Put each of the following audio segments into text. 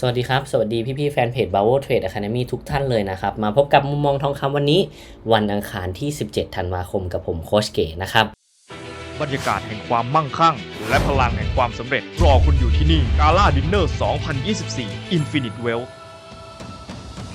สวัสดีครับ สวัสดีพี่พี่แฟนเพจ b a v o Trade Academy ทุกท่านเลยนะครับ มาพบกับมุมมองทองคำวันนี้ วันอังคารที่ 17 ธันวาคมกับผมโคชเก๋นะครับ บรรยากาศแห่งความมั่งคั่ง และพลังแห่งความสำเร็จ รอคุณอยู่ที่นี่กาล่าดินเนอร์ 2024 Infinite Wealth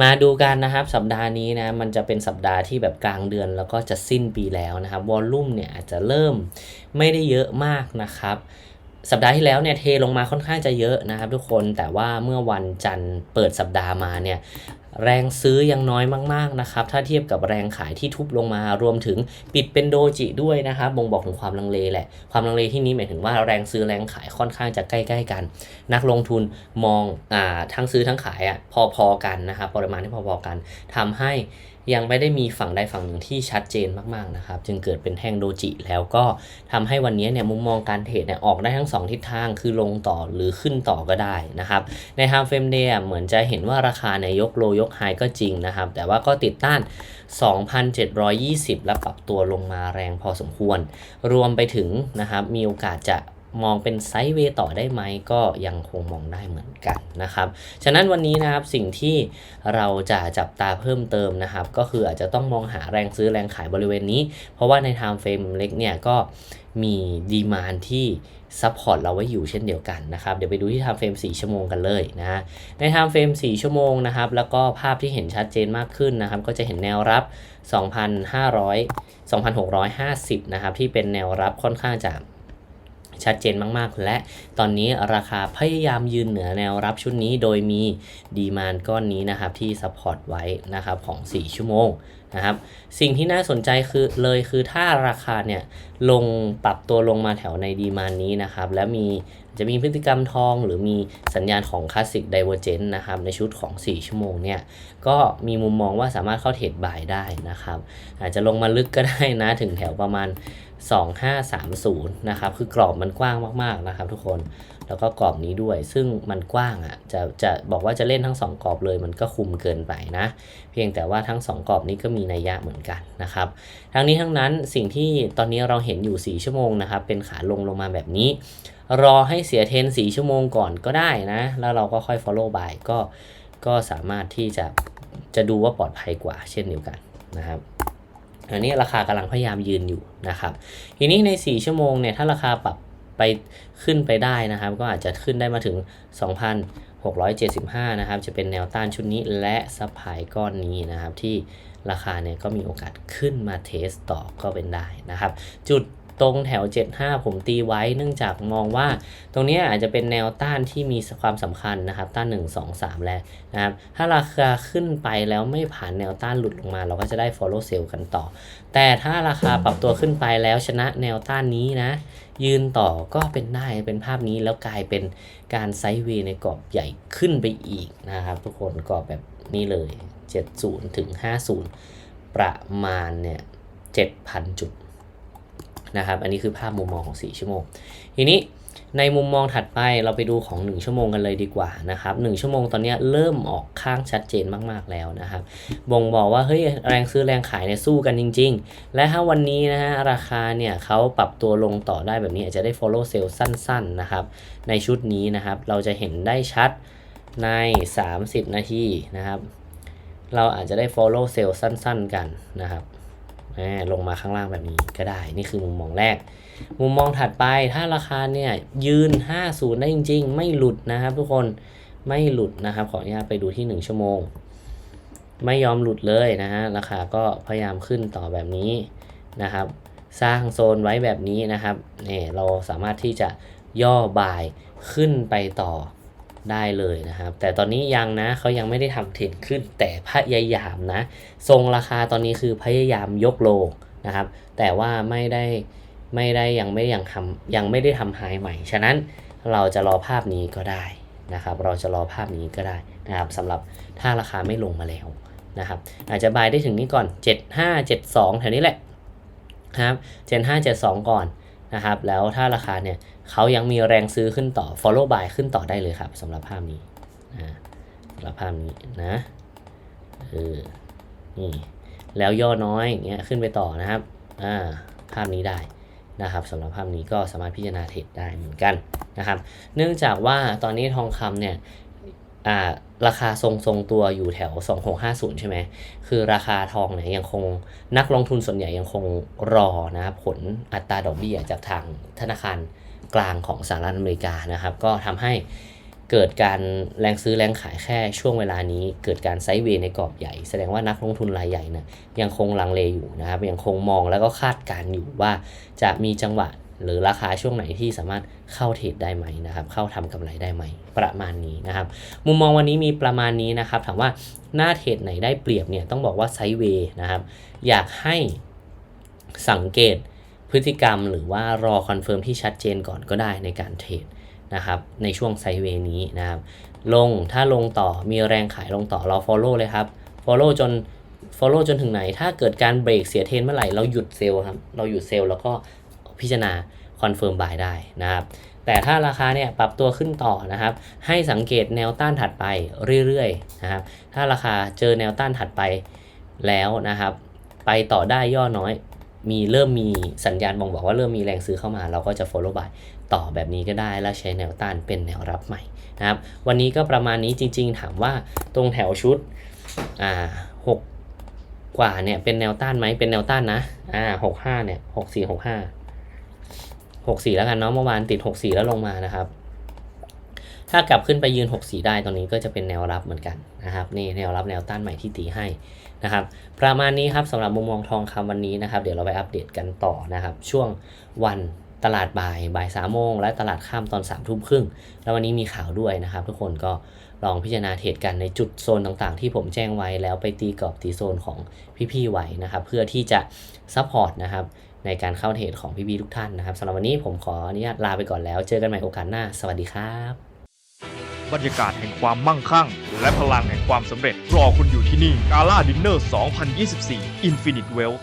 มาดูกันนะครับสัปดาห์นี้นะมันจะเป็นสัปดาห์ที่แบบกลางเดือนแล้วก็จะสิ้นปีแล้วนะครับวอลลุ่มเนี่ยอาจจะเริ่มไม่ได้เยอะมากนะครับสัปดาห์ที่แล้วเนี่ยเทลงมาค่อนข้างจะเยอะนะครับทุกคนแต่ว่าเมื่อวันจันทร์เปิดสัปดาห์มาเนี่ย แรงซื้อยังน้อยมาก ๆ นะครับ ถ้าเทียบกับแรงขายที่ทุบลงมารวมถึงปิดเป็นโดจิด้วยนะครับบ่งบอกถึงความลังเลแหละ ความลังเลที่นี้หมายถึงว่าแรงซื้อแรงขายค่อนข้างจะใกล้ ๆ กัน นักลงทุนมองอ่าทั้งซื้อทั้งขายอะพอๆกันนะครับปริมาณที่พอๆกันทำให้ ยังไม่ได้มีฝั่งใดฝั่งหนึ่งที่ชัดเจนมากๆนะครับ จึงเกิดเป็นแท่งโดจิแล้วก็ทำให้วันนี้เนี่ยมุมมองการเทรดเนี่ยออกได้ทั้ง 2 ทิศทางคือลงต่อหรือขึ้นต่อก็ได้นะครับ ใน time frame day อะเหมือนจะเห็นว่าราคาเนี่ยยกโลยกไฮก็จริงนะครับ แต่ว่าก็ติดต้าน 2,720 และปรับตัวลงมาแรงพอสมควร รวมไปถึงนะครับมีโอกาสจะ มองเป็นไซด์เวย์ต่อได้ไหมก็ยังคงมองได้เหมือนกันนะครับ ฉะนั้นวันนี้นะครับสิ่งที่เราจะจับตาเพิ่มเติมนะครับ ก็คืออาจจะต้องมองหาแรงซื้อแรงขายบริเวณนี้ เพราะว่าใน time frame เล็กเนี่ยก็มีดีมานที่ซัพพอร์ตเราไว้อยู่เช่นเดียวกันนะครับ เดี๋ยวไปดูที่ time frame 4ชั่วโมงกันเลยนะใน time frame 4ชั่วโมงนะครับ แล้วก็ภาพที่เห็นชัดเจนมากขึ้นนะครับ ก็จะเห็นแนวรับ 2,500 2,650 นะครับ ที่เป็นแนวรับค่อนข้างจะ ชัดเจนมากๆ และตอนนี้ราคาพยายามยืนเหนือแนวรับชุดนี้โดยมีดีมานก้อนนี้นะครับที่ซัพพอร์ตไว้นะครับของ 4 ชั่วโมงนะครับสิ่งที่น่าสนใจคือเลยคือถ้าราคาเนี่ยลงปรับตัวลงมาแถวในดีมานนี้นะครับและมีจะมีพฤติกรรมทองหรือมีสัญญาณของคลาสสิกไดเวอร์เจนนะครับในชุดของ 4 ชั่วโมงเนี่ยก็มีมุมมองว่าสามารถเข้าเทรดบ่ายได้นะครับอาจจะลงมาลึกก็ได้นะถึงแถวประมาณ 2530นะครับคือกรอบมันกว้างมากๆนะครับ ทุกคนแล้วก็กรอบนี้ด้วย ซึ่งมันกว้างอะจะจะบอกว่าจะเล่นทั้ง 2 กรอบเลย มันก็คุมเกินไปนะ เพียงแต่ว่าทั้ง 2 กรอบนี้ก็มีนัยยะเหมือนกันนะครับทั้งนี้ทั้งนั้นสิ่งที่ตอนนี้เราเห็นอยู่ 4 ชั่วโมงนะครับเป็นขาลงลงมาแบบนี้ รอให้เสียเทรน4ชั่วโมงก่อนก็ได้นะ แล้วเราก็ค่อย follow by ก็ก็สามารถที่จะจะดูว่าปลอดภัยกว่าเช่นเดียวกันนะครับ อันนี้ราคากำลังพยายามยืนอยู่นะครับ ทีนี้ใน 4 ชั่วโมงเนี่ยถ้าราคาปรับไปขึ้นไปได้นะครับ ก็อาจจะขึ้นได้มาถึง 2,675 นะครับ จะเป็นแนวต้านชุดนี้และซัพพลายก้อนนี้นะครับ ที่ราคาเนี่ยก็มีโอกาสขึ้นมาเทสต่อก็เป็นได้นะครับ จุด ตรงแถว 75 ผมตีไว้เนื่องจากมองว่า ตรงนี้อาจจะเป็นแนวต้านที่มีความสำคัญนะครับ ต้าน 1 2 3 แล้วนะครับ ถ้าราคาขึ้นไปแล้วไม่ผ่านแนวต้านหลุดลงมา เราก็จะได้ follow sell กันต่อ แต่ถ้าราคาปรับตัวขึ้นไปแล้วชนะแนวต้านนี้นะ ยืนต่อก็เป็นได้เป็นภาพนี้แล้วกลายเป็นการไซด์เวย์ในกรอบใหญ่ขึ้นไปอีกนะครับ ทุกคนกรอบแบบนี้เลย 70ถึง50 ประมาณเนี่ย7,000 จุด นะครับ อันนี้คือภาพมุมมองของ 4 ชั่วโมง ทีนี้ในมุมมองถัดไปเราไปดูของ 1 ชั่วโมงกันเลยดีกว่านะครับ1ชั่วโมงตอนนี้เริ่มออกข้างชัดเจนมาก ๆ แล้วนะครับ บ่งบอกว่าเฮ้ยแรงซื้อแรงขายเนี่ยสู้กันจริง ๆ และถ้าวันนี้นะฮะราคาเนี่ยเขาปรับตัวลงต่อได้แบบนี้อาจจะได้ follow sell สั้น ๆ นะครับ ในชุดนี้นะครับเราจะเห็นได้ชัดใน 30 นาทีนะครับ เราอาจจะได้ follow sell สั้น ๆ กันนะครับ ลงมาข้างล่างแบบนี้ก็ได้ นี่คือมุมมองแรก มุมมองถัดไปถ้าราคาเนี่ยยืน 50 ได้จริง ๆ ไม่หลุดนะครับ ทุกคนไม่หลุดนะครับ ขออนุญาตไปดูที่ 1 ชั่วโมง ไม่ยอมหลุดเลยนะฮะราคาก็พยายามขึ้นต่อแบบนี้นะครับ สร้างโซนไว้แบบนี้นะครับเนี่ยเราสามารถที่จะย่อบ่ายขึ้นไปต่อ ได้เลยนะครับ แต่ตอนนี้ยังนะเขายังไม่ได้ทำเทรนขึ้น แต่พยายามนะ ทรงราคาตอนนี้คือพยายามยกโลนะครับ แต่ว่าไม่ได้ไม่ได้ยังไม่ยังทำยังไม่ได้ทำไฮใหม่ ฉะนั้นเราจะรอภาพนี้ก็ได้นะครับ เราจะรอภาพนี้ก็ได้นะครับสำหรับถ้าราคาไม่ลงมาแล้วนะครับ อาจจะบายได้ถึงนี้ก่อน 7572แถวนี้แหละนะครับ 7572 ก่อน นะครับ แล้วถ้าราคาเนี่ยเขายังมีแรงซื้อขึ้นต่อ follow buy ขึ้นต่อได้เลยครับสำหรับภาพนี้อ่าสำหรับภาพนี้นะเออนี่แล้วย่อน้อยเงี้ยขึ้นไปต่อนะครับอ่าภาพนี้ได้นะครับสำหรับภาพนี้ก็สามารถพิจารณาเทรดได้เหมือนกันนะครับ เนื่องจากว่าตอนนี้ทองคำเนี่ย อ่าราคาทรงทรงตัวอยู่แถว 2650 ใช่ไหม คือราคาทองเนี่ยยังคงนักลงทุนส่วนใหญ่ยังคงรอนะครับผลอัตราดอกเบี้ยจากทางธนาคารกลางของสหรัฐอเมริกานะครับ ก็ทำให้เกิดการแรงซื้อแรงขายแค่ช่วงเวลานี้ เกิดการไซด์เวย์ในกรอบใหญ่ แสดงว่านักลงทุนรายใหญ่เนี่ยยังคงลังเลอยู่นะครับ ยังคงมองแล้วก็คาดการณ์อยู่ว่าจะมีจังหวะ หรือราคาช่วงไหนที่สามารถเข้าเทรดได้ไหมนะครับ เข้าทำกำไรได้ไหม ประมาณนี้นะครับ มุมมองวันนี้มีประมาณนี้นะครับ ถามว่าหน้าเทรดไหนได้เปรียบเนี่ยต้องบอกว่าไซเวย์นะครับ อยากให้สังเกตพฤติกรรมหรือว่ารอคอนเฟิร์มที่ชัดเจนก่อนก็ได้ในการเทรดนะครับ ในช่วงไซเวย์นี้นะครับ ลงถ้าลงต่อมีแรงขายลงต่อเรา follow เลยครับ follow จน follow จนถึงไหน ถ้าเกิดการเบรกเสียเทรนเมื่อไหร่เราหยุดเซลล์ครับ เราหยุดเซลล์แล้วก็ พิจารณาคอนเฟิร์มบายได้นะครับแต่ถ้าราคาเนี่ยปรับตัวขึ้นต่อนะครับ ให้สังเกตแนวต้านถัดไปเรื่อยๆนะครับ ถ้าราคาเจอแนวต้านถัดไปแล้วนะครับ ไปต่อได้ย่อน้อย มีเริ่มมีสัญญาณบ่งบอกว่าเริ่มมีแรงซื้อเข้ามา เราก็จะ follow by ต่อแบบนี้ก็ได้แล้วใช้แนวต้านเป็นแนวรับใหม่นะครับ วันนี้ก็ประมาณนี้จริง ๆ ถามว่าตรงแถวชุดอ่าหกกว่าเนี่ยเป็นแนวต้านไหมเป็นแนวต้านนะอ่าหกห้าเนี่ยหกสี่หกห้า หกสี่แล้วกันเนาะเมื่อวานติดหกสี่แล้วลงมานะครับ ถ้ากลับขึ้นไปยืน 64 ได้ตรงนี้ก็จะเป็นแนวรับเหมือนกันนะครับนี่แนวรับแนวต้านใหม่ที่ตีให้นะครับประมาณนี้ครับสำหรับมุมมองทองคำวันนี้นะครับ เดี๋ยวเราไปอัปเดตกันต่อนะครับ ช่วงวันตลาดบ่ายบ่ายสามโมงและตลาดข้ามตอน3ามทุ่มครึ่งแล้ววันนี้มีข่าวด้วยนะครับ ทุกคนก็ลองพิจารณาเทรดกันในจุดโซนต่างๆ ที่ผมแจ้งไว้แล้วไปตีกรอบตีโซนของพี่ๆไว้นะครับ เพื่อที่จะซัพพอร์ตนะครับ ในการเข้าเทรดของพี่ๆทุกท่านนะครับสำหรับวันนี้ผมขออนุญาตลาไปก่อนแล้ว เจอกันใหม่โอกาสหน้า สวัสดีครับ บรรยากาศแห่งความมั่งคั่ง และพลังแห่งความสำเร็จรอคุณอยู่ที่นี่กาล่าดินเนอร์ 2024 Infinite Wealth